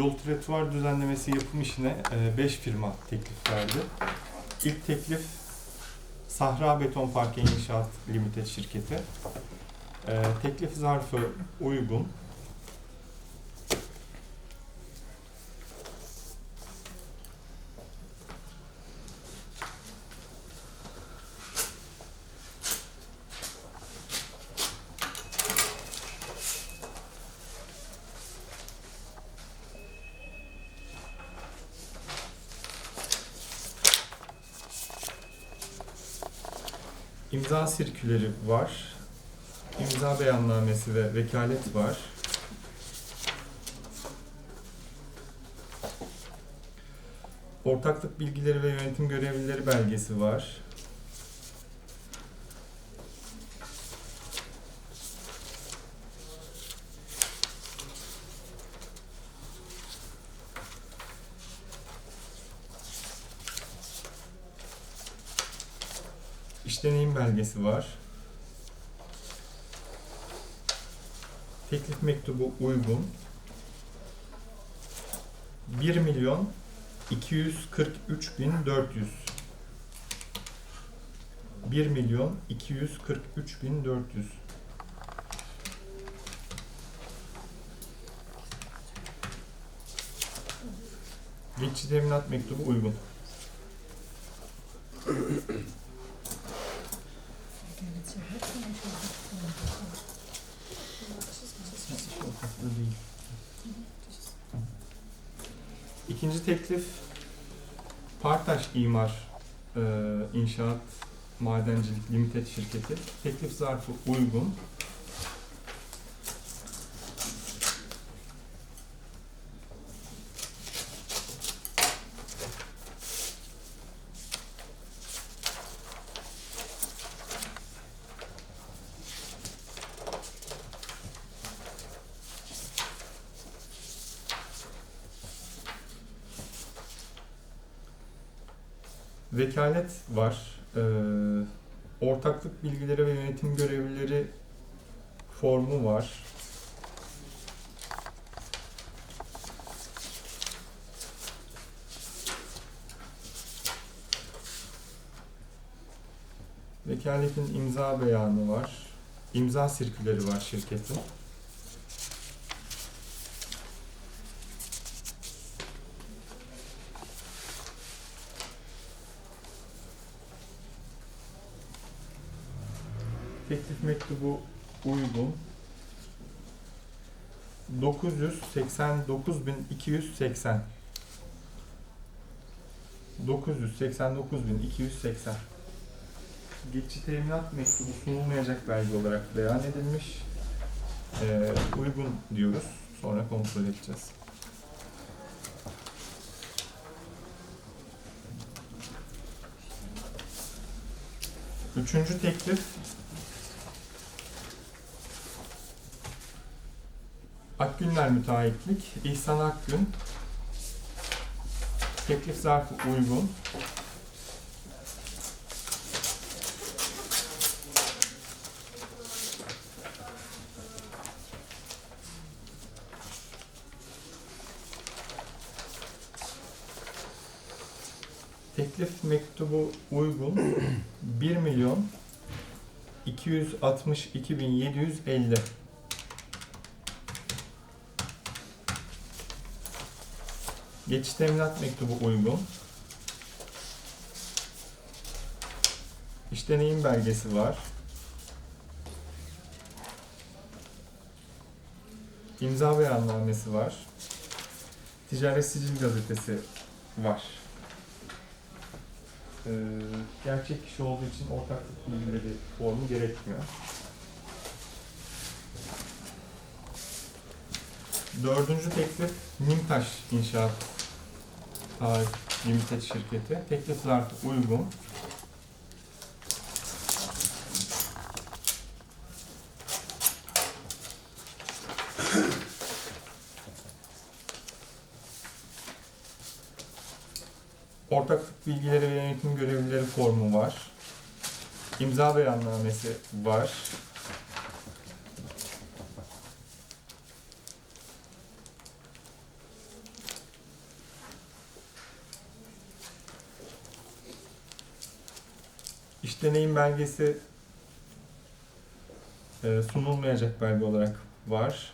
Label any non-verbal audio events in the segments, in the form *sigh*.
yol trotuar düzenlemesi yapım işine 5 firma teklif verdi. İlk teklif Sahra Beton Parke İnşaat Limited şirketi. E, teklif zarfı uygun. İmza sirküleri var. İmza beyannamesi ve vekalet var. Ortaklık bilgileri ve yönetim görevlileri belgesi var. Deneyim belgesi var. Teklif mektubu uygun. 1 milyon 243 bin 400 1 milyon 243 bin 400 Geçici teminat mektubu uygun. İkinci teklif Partaş İmar e, İnşaat Madencilik Limited şirketi. Teklif zarfı uygun. Vekalet var. Ee, ortaklık bilgileri ve yönetim görevlileri formu var. Vekaletin imza beyanı var. İmza sirküleri var şirketin. Teklif mektubu uygun. 989.280 989.280 Geçici teminat mektubu sunulmayacak belge olarak beyan edilmiş. Ee, uygun diyoruz. Sonra kontrol edeceğiz. Üçüncü teklif Akgünler Müteahhitlik, İhsan Akgün. Teklif zarfı uygun. Teklif mektubu uygun. *clears throat* 1 milyon 262 bin 750 Geçiş teminat mektubu uygun. İş deneyim belgesi var. İmza beyannamesi var. Ticaret Sicil Gazetesi var. Ee, gerçek kişi olduğu için ortaklık bilgileri formu gerekmiyor. Dördüncü teklif Nimtaş İnşaat Tarih Limited şirketi. Teklif zarfı uygun. Ortaklık bilgileri ve yönetim görevlileri formu var. İmza beyannamesi var. İş deneyim belgesi e, sunulmayacak belge olarak var.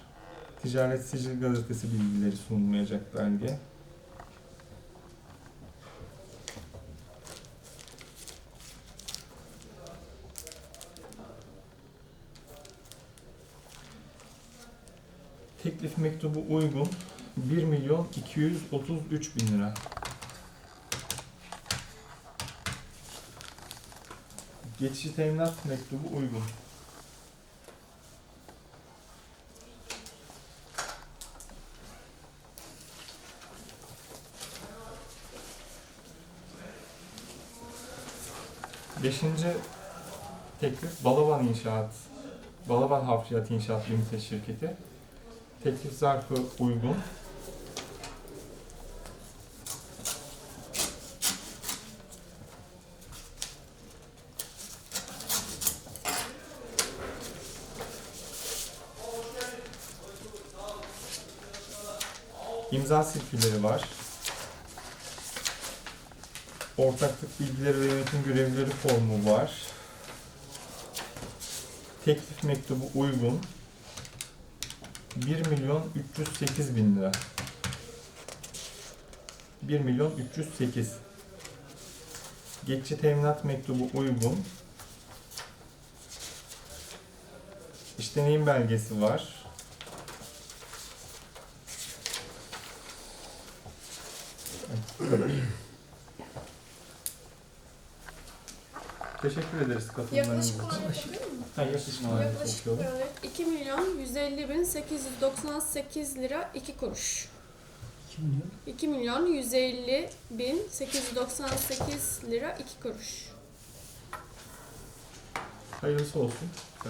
Ticaret Sicil Gazetesi bilgileri sunulmayacak belge. Teklif mektubu uygun. 1 milyon 233 bin lira. Geçici teminat mektubu uygun. Beşinci teklif Balaban İnşaat, Balaban Hafriyat İnşaat Limited şirketi. Teklif zarfı uygun. İmza silkileri var. Ortaklık bilgileri ve yönetim görevlileri formu var. Teklif mektubu uygun. 1 milyon 308 bin lira. 1 milyon 308. Geçici teminat mektubu uygun. İş deneyim belgesi var. Teşekkür ederiz katılımlarınız Yaklaşık için. olarak değil mi? Ha, yaklaşık olarak 2 milyon 150 bin 898 lira 2 kuruş. 2 milyon. 2 milyon 150 bin 898 lira 2 kuruş. Hayırlısı olsun. Ee,